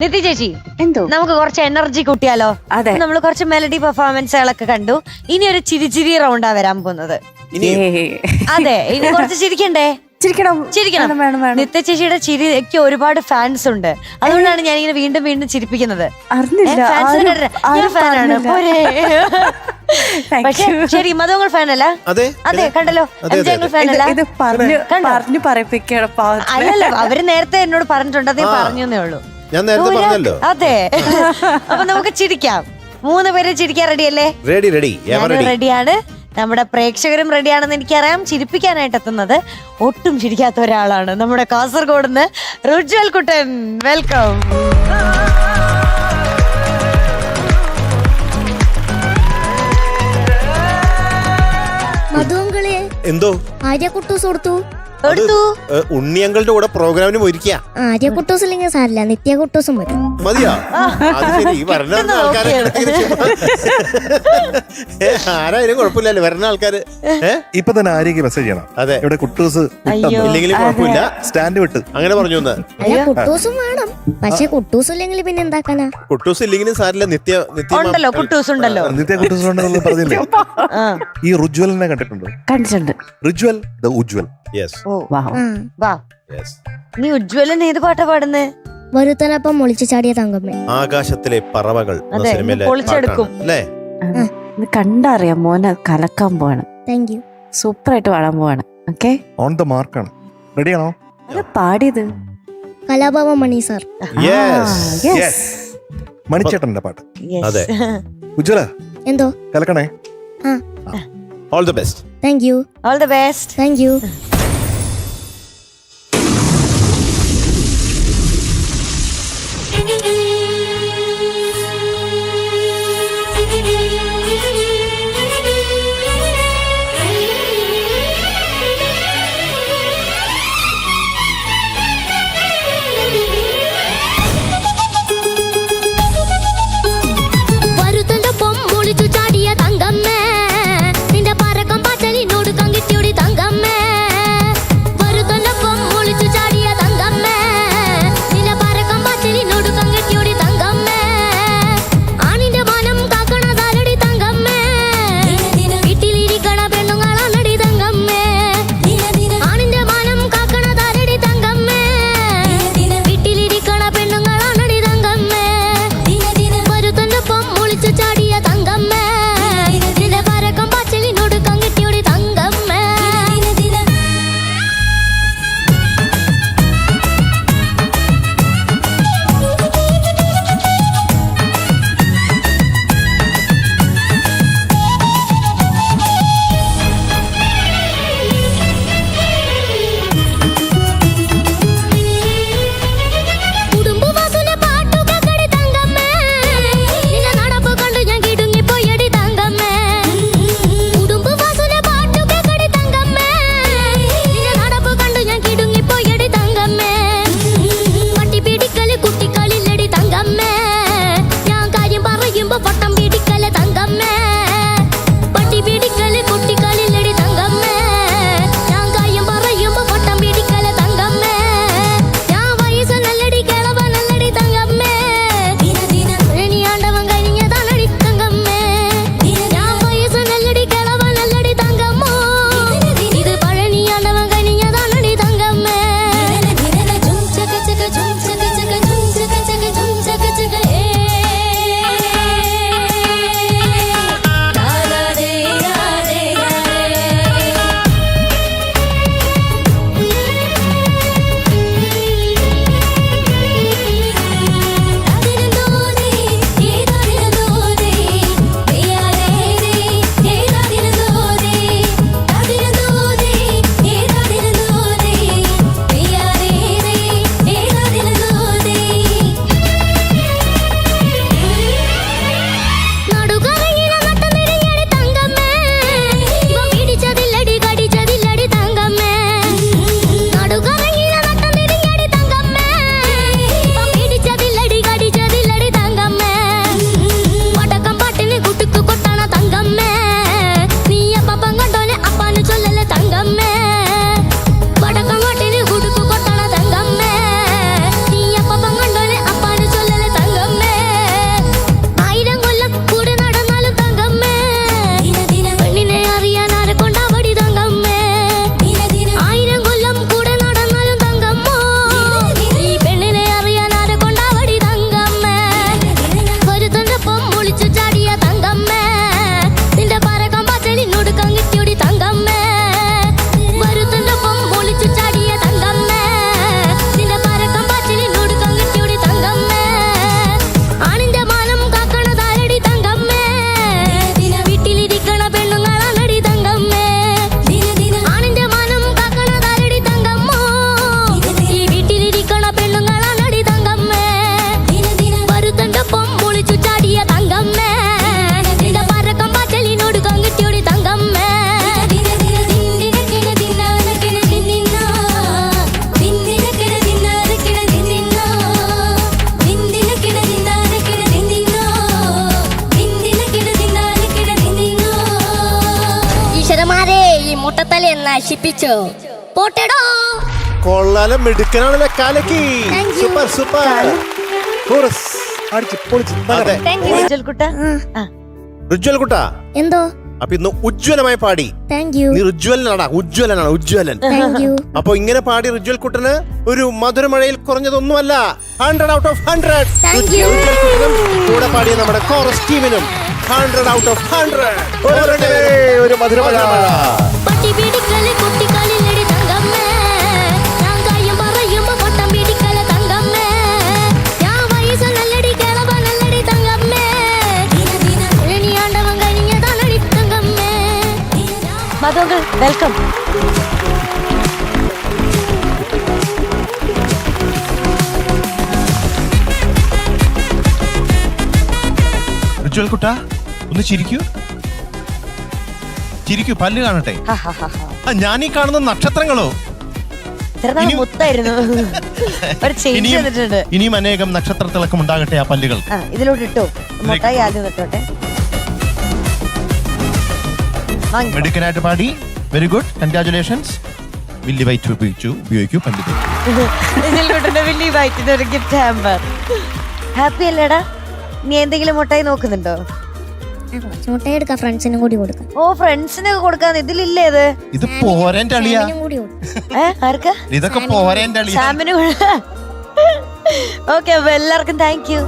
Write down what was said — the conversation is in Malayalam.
നിതി ചേച്ചി എന്തോ? നമുക്ക് കുറച്ച് എനർജി കൂട്ടിയാലോ? അതെ. നമ്മൾ കുറച്ച് മെലഡി പെർഫോമൻസുകളൊക്കെ കണ്ടു. ഇനി ഒരു ചിരിചിരി റൗണ്ടാ വരാൻ പോകുന്നത്. അതെ ഇനി കുറച്ച് ചിരിക്കണ്ടേ? ചിരിക്കണം. ചിരിക്കണം. വേണം, വേണം നിത്യ ചേച്ചിയുടെ ചിരിക്ക് ഒരുപാട് ഫാൻസ് ഉണ്ട്. അതുകൊണ്ടാണ് ഞാൻ ഇങ്ങനെ വീണ്ടും വീണ്ടും ചിരിപ്പിക്കുന്നത്. അറിഞ്ഞില്ല. ആരും- ഞാൻ ആരും ഫാനാണ് പറഞ്ഞില്ല. Thank പക്ഷേ you. ശരി മധുങ്ങൾ ഫാനല്ല അതെ. അതെ കണ്ടല്ലോ. അതെ. ഫാനല്ല ഇത് ഇത് പറഞ്ഞു കണ്ടോ? പറഞ്ഞു പറയിപ്പിക്കണം. അല്ലല്ല അവർ നേരത്തെ എന്നോട് പറഞ്ഞിട്ടുണ്ട് അതേ പറഞ്ഞു ആ. പറഞ്ഞേ ഉള്ളൂ. ഞാൻ നേരത്തെ പറഞ്ഞല്ലോ. അതെ. അപ്പൊ നമുക്ക് ചിരിക്കാം. മൂന്ന് പേര് ചിരിക്കാൻ റെഡിയല്ലേ? Ready ready. ഞാനും റെഡി? റെഡിയാണ്. നമ്മുടെ പ്രേക്ഷകരും റെഡിയാണെന്ന് എനിക്കറിയാം. ചിരിപ്പിക്കാനായിട്ട് എത്തുന്നത് ഒട്ടും ചിരിക്കാത്ത ഒരാളാണ് നമ്മുടെ കാസർഗോഡ് നിന്ന് റുജ്വൽ കുട്ടൻ വെൽക്കം എന്തോ? ആര്യ കുട്ടൂസ് കൊടുത്തു. ഉണ്ണിയങ്കളുടെ കൂടെ പ്രോഗ്രാമിന് പോയിരിക്കുക ആര്യ കുട്ടൂസ് ഇല്ലെങ്കിൽ സാരില്ല നിത്യ കുട്ടൂസും വരും മതിയാ അത് ശരി ഈ വരണ ആൾക്കാരെ ആരായാലും കുഴപ്പമില്ലല്ലോ വരണ ആൾക്കാര്. ഇപ്പൊ തന്നെ ആര്യക്ക് മെസ്സേജ് ചെയ്യണം. അതെ. ഇവിടെ കുട്ടൂസ്. ഇല്ലെങ്കിലും കുഴപ്പമില്ല. സ്റ്റാൻഡ് വിട്ട്. അങ്ങനെ പറഞ്ഞു കുട്ടൂസും വേണം. പക്ഷെ കുട്ടൂസ് ഇല്ലെങ്കിൽ പിന്നെ എന്താക്കാനാ? കുട്ടൂസ് ഇല്ലെങ്കിലും സാരില്ല നിത്യ നിത്യ ഉണ്ടല്ലോ കുട്ടൂസ് ഉണ്ടല്ലോ നിത്യ കുട്ടൂസ് ഉണ്ടെന്ന് പറഞ്ഞില്ലേ ആ. ഈ റുജ്വലിനെ കണ്ടിട്ടുണ്ടോ? കണ്ടിട്ടുണ്ട്. റുജ്വൽ ദ ഉജ്വൽ യെസ് ഓ വാ വാ. യെസ് നീ ഉജ്വലൻ ഏത് പാട്ടാ പാടുന്നേ? വരുത്തനപ്പം മുളിച്ചു ചാടിയ തങ്കമ്മേ. ആകാശത്തിലെ പറവകൾ എന്ന സിനിമയിലെ ഇന്ന് പൊളിച്ചെടുക്കും. അല്ലേ? കണ്ടറിയാം മോനെ കലക്കാൻ പോവാണ്. താങ്ക് യു സൂപ്പറായിട്ട് പാടാൻ പോവാണ് ഓക്കെ? ഓൺ ദ മാർക്കാണ് റെഡിയാണോ അത് പാടിയത്. കലാഭവൻ മണി സാർ മണിച്ചേട്ടന്റെ പാട്ട്. അതെ. ഉജ്വല എന്തോ? കലക്കണേ. All the best thank you all the best thank you നശിപ്പിച്ചോ. പോട്ടെടോ. കൊള്ളാലും മിടുക്കനാണല്ലേ കാലക്കി. Super super. കോറസ് അടിച്ച് പൊളിച്ച് അതെ. കുട്ട? എന്തോ? അപ്പൊ ഇന്ന് ഉജ്ജ്വലമായി പാടി. താങ്ക് യു നീ ഉജ്വലൻ താങ്ക് യു അപ്പൊ ഇങ്ങനെ പാടി റിജ്വൽ കുട്ടന് ഒരു മധുരമഴയിൽ കുറഞ്ഞതൊന്നുമല്ല. Hundred out of hundred. കൂടെ പാടിയ നമ്മുടെ കോറസ് ടീമിനും ഹൺഡ്രഡ് ഔട്ട് ഓഫ് ഹൺഡ്രഡ് ഒരു മധുരമഴ. മധുങ്കൾ വെൽക്കം റിച്വൽ കുട്ട ഒന്ന് ചിരിക്കൂ. ചിരിക്കൂ പല്ല് കാണട്ടെ. ഞാൻ ഈ കാണുന്ന നക്ഷത്രങ്ങളോ? ഇനിയും അനേകം നക്ഷത്ര തിളക്കം ഉണ്ടാകട്ടെ ആ പല്ലുകൾ ഇതിലോട്ട് ഇട്ടോ. മുട്ടായി ആദ്യം തൊട്ടോട്ടെ മെഡിക്കനായിട്ട് പാടി. വെരി ഗുഡ് കൺഗ്രാചുലേഷൻസ് വില്ലി വൈറ്റ് ഉപയോഗിച്ചു. ഉപയോഗിക്കൂ പല്ല് വില്ലി വൈറ്റിന്റെ ഒരു ഗിഫ്റ്റ് ഹാമ്പർ ഹാപ്പി അല്ലേടാ? നീ എന്തെങ്കിലും മുട്ടായി നോക്കുന്നുണ്ടോ? എടുക്കാം. ഫ്രണ്ട്സിനും കൂടി കൊടുക്കാം. ഓ ഫ്രണ്ട്സിനൊക്കെ കൊടുക്കാൻ ഇതിലില്ലേ ഇത്? ആർക്കാ? ഇതൊക്കെ സാമിന് ഓക്കെ അപ്പൊ എല്ലാവർക്കും താങ്ക് യു